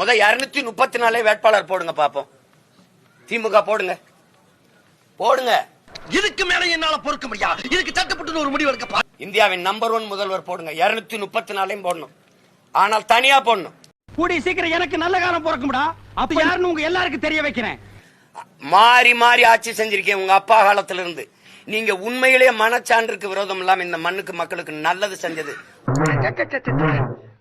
முத இருநூத்தி முப்பத்தி நாலே வேட்பாளர் போடுங்க பாப்போம். திமுக போடுங்க. போடுங்க. இதுக்கு மேல என்னால பொறுக்க முடியாது இதுக்கு சட்டப்பட்டு ஒரு முடிவு எடுக்கப்பா இந்தியாவின் நம்பர் ஒன் முதல்வர் போடுங்க. இருநூத்தி முப்பத்தி நாலையும் போடணும். ஆனால் தனியா போடணும். கூடிய சீக்கிரம் எனக்கு நல்ல காலம் பிறக்கும்டா. அப்ப யாருன்னு உங்க எல்லாருக்கும் தெரிய வைக்கிறேன். மாறி மாறி ஆட்சி செஞ்சிருக்கேன் உங்க அப்பா காலத்துல இருந்து நீங்க உண்மையிலேயே மனச்சான்றுக்கு விரோதம் இல்லாம இந்த மண்ணுக்கு மக்களுக்கு நல்லது செஞ்சது.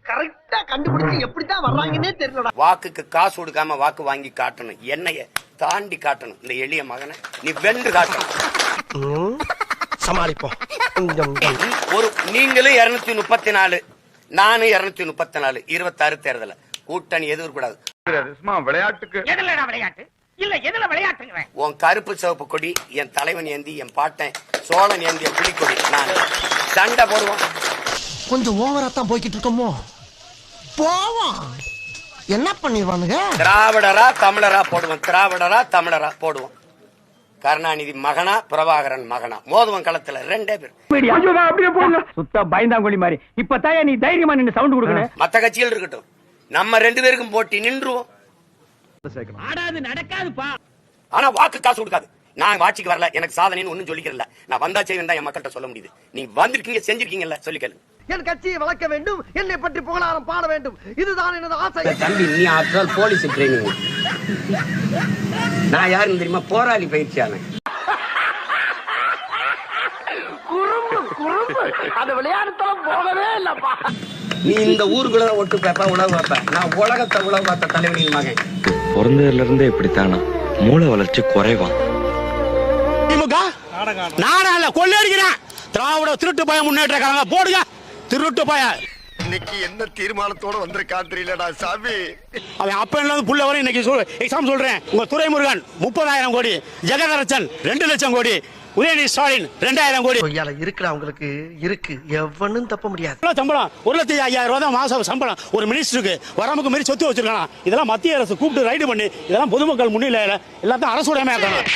கரெக்டா கண்டுபிடிச்சு எப்படித்தான் வர்றாங்கன்னே தெரியலடா. வாக்குக்கு காசு கொடுக்காம வாக்கு வாங்கி காட்டணும். என்னைய தாண்டி காட்டணும். இந்த எளிய மகனை நீ வென்று காட்டணும். சமாளிப்போம். கொஞ்சம் ஒரு நீங்களும் இருநூத்தி முப்பத்தி நாலு நானும் இருநூத்தி முப்பத்தி நாலு இருபத்தாறு தேர்தல. கூட்டணி எதிர்க்கூடாது சும்மா விளையாட்டுக்கு விளையாட்டு? இல்ல எதுல விளையாட்டுங்கிறேன்? உன் கருப்பு சிவப்பு கொடி என் தலைவன் ஏந்தி என் பாட்டன் சோழன் ஏந்திய புலிக்கொடி நான் சண்டை போடுவோம். கொஞ்சம் ஓவரா தான் போய்கிட்டு இருக்கோமோ? போவோம். என்ன பண்ணிடுவானுங்க? திராவிடரா தமிழரா போடுவோம். திராவிடரா தமிழரா போடுவோம். கருணாநிதி மகனா பிரபாகரன் மகனா. மோதுவன் களத்துல ரெண்டே பேர். அப்படியே போங்க. சுத்த பயந்தாங்கொழி மாதிரி. இப்பதான் நீ தைரியமா நின்னு சவுண்ட் கொடுக்கணும்? மத்த கட்சிகள் இருக்கட்டும். நம்ம ரெண்டு பேருக்கும் போட்டி நின்றுவோம். நடக்காதுப்பா. ஆனா வாக்கு காசு கொடுக்காது. நான் ஆட்சிக்கு வரல எனக்கு சாதனைன்னு ஒண்ணும் சொல்லிக்கிறல நான் வந்தா செய்வேன் தான் என் மக்கள்கிட்ட சொல்ல முடியுது. நீ வந்திருக்கீங்க செஞ்சிருக்கீங்கல்ல சொல்லிக்கல என் கட்சியை வளர்க்க வேண்டும் என்னை பற்றி புகழாரம் பாட வேண்டும். இதுதான் எனது ஆசை. தம்பி நீ ஆற்றால் போலீஸ் ட்ரைனிங் நான் யாருன்னு தெரியுமா? போராளி பயிற்சியாளன். அந்த விளையாட்டுத்தலம் போகவே இல்லப்பா. நீ இந்த ஊருக்குள்ள ஒட்டு பேப்ப உழவு வைப்ப. நான் உலகத்தை உழவு பார்த்த தலைவனின் மகன். பிறந்ததுல இருந்தே இப்படித்தானா? மூளை வளர்ச்சி குறைவான் திமுக? நாடகம் இல்ல கொள்ளையடிக்கிறேன் திராவிட திருட்டு பய முன்னேற்ற கழகம் போடுங்க. திருட்டு பய. இன்னைக்கு என்ன தீர்மானத்தோட வந்திருக்கான் தெரியலடா சாமி. அவன் அப்ப இருந்து புள்ள வரை இன்னைக்கு எக்ஸாம் சொல்றேன். உங்க துரைமுருகன் முப்பதாயிரம் கோடி. ஜெகதரட்சன் ரெண்டு லட்சம் கோடி. உதயநிதி ஸ்டாலின் ரெண்டாயிரம் கோடி. இருக்குடா உங்களுக்கு இருக்கு. எவனும் தப்ப முடியாது. சம்பளம்? ஒரு லட்சத்தி ஐயாயிரம் ரூபாய் தான் மாசம் சம்பளம். ஒரு மினிஸ்டருக்கு வரமுக்கு மாரி சொத்து வச்சிருக்கானா? இதெல்லாம் மத்திய அரசு கூப்பிட்டு ரைடு பண்ணி. இதெல்லாம் பொதுமக்கள் முன்னிலையில எல்லாத்தையும் அரசுடையமா இருக்கணும்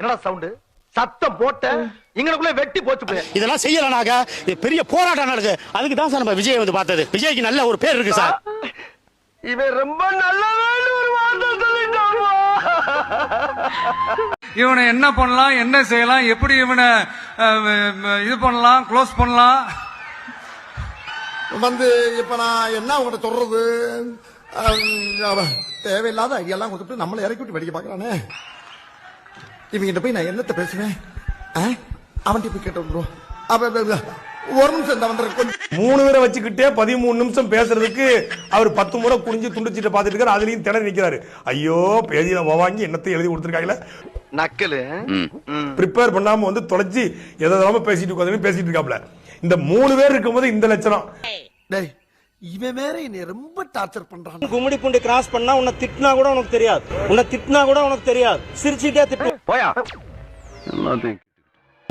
என்னடா சவுண்டு சத்தம் போட்ட. எங்களுக்குள்ள வெட்டி போச்சு இதெல்லாம் செய்யலனாக்க இது பெரிய போராட்டம் நடக்குது. அதுக்கு தான் சார் நம்ம விஜய் வந்து பார்த்தது. விஜய்க்கு நல்ல ஒரு பேர் இருக்கு சார். இவன் ரொம்ப நல்லவன் ஒரு வார்த்தை சொல்லிட்டாமா இவனை என்ன பண்ணலாம் என்ன செய்யலாம் எப்படி இவனை இது பண்ணலாம் க்ளோஸ் பண்ணலாம்? வந்து இப்ப நான் என்ன உங்கள்கிட்ட சொல்றது? தேவையில்லாத ஐடியாலாம் கொடுத்துட்டு நம்மளை இறக்கி விட்டு வெடிக்க பாக்குறானே இவங்கிட்ட போய் நான் என்னத்த பேசுவேன்? அவன்கிட்ட போய் ஒரு நிமிஷம் இந்த கொஞ்சம் மூணு பேரை வச்சுக்கிட்டே பதிமூணு நிமிஷம் பேசுறதுக்கு அவர் பத்து முறை குனிஞ்சு துண்டுச்சிட்டு பார்த்துட்டு இருக்காரு. அதுலயும் திணறி நிக்கிறாரு. ஐயோ பேஜில வாங்கி என்னத்தை எழுதி கொடுத்துருக்காங்களே. நக்கலு. ப்ரிப்பேர் பண்ணாம வந்து தொலைச்சி எதாவது பேசிட்டு உட்காந்து பேசிட்டு இருக்காப்ல. இந்த மூணு பேர் இருக்கும்போது இந்த லட்சணம். டேய் இவன் வேற என்னை ரொம்ப டார்ச்சர் பண்றான். கும்மிடி பூண்டி கிராஸ் பண்ணா உன்னை திட்டினா கூட உனக்கு தெரியாது. உன்னை திட்டினா கூட உனக்கு தெரியாது. சிரிச்சுட்டே திட்டு. போயா.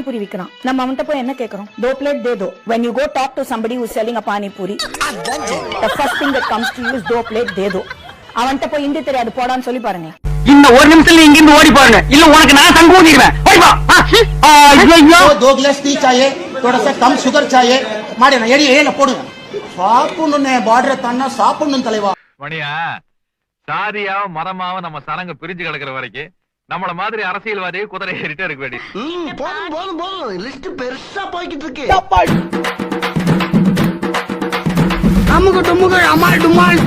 பானிபூரி விக்கிறான் நம்ம அவன்கிட்ட போய் என்ன கேக்குறோம் தோ பிளேட் தே தோ when you go talk to somebody who is selling a panipuri the first thing that comes to you is தோ பிளேட் தே தோ அவன்கிட்ட போய் ஹிந்தி தெரியாது போடான்னு சொல்லி பாருங்க இந்த ஒரு நிமிஷத்துல இங்க இருந்து ஓடி பாருங்க இல்ல உனக்கு நான் தங்க ஊதிடுவேன் ஓடி வா ஐயோ दो गिलास टी चाहिए थोड़ा सा कम शुगर चाहिए ಮಾಡಿ ಎಡಿ ಏನ போடுங்க சாப்பிடணுன்னே பார்டர் தாண்டா சாப்பிடணும் தலைவா மணியா சாதியாவும் மரமாவும் நம்ம சரங்க பிரிஞ்சு கிடக்குற வரைக்கும் நம்மள மாதிரி அரசியல்வாதி குதிரை ஏறிட்டே இருக்க வேண்டிய போதும் போதும் போதும். லிஸ்ட் பெருசா போய்கிட்டு இருக்கு. அமுக டுமுக அமால் டுமால்.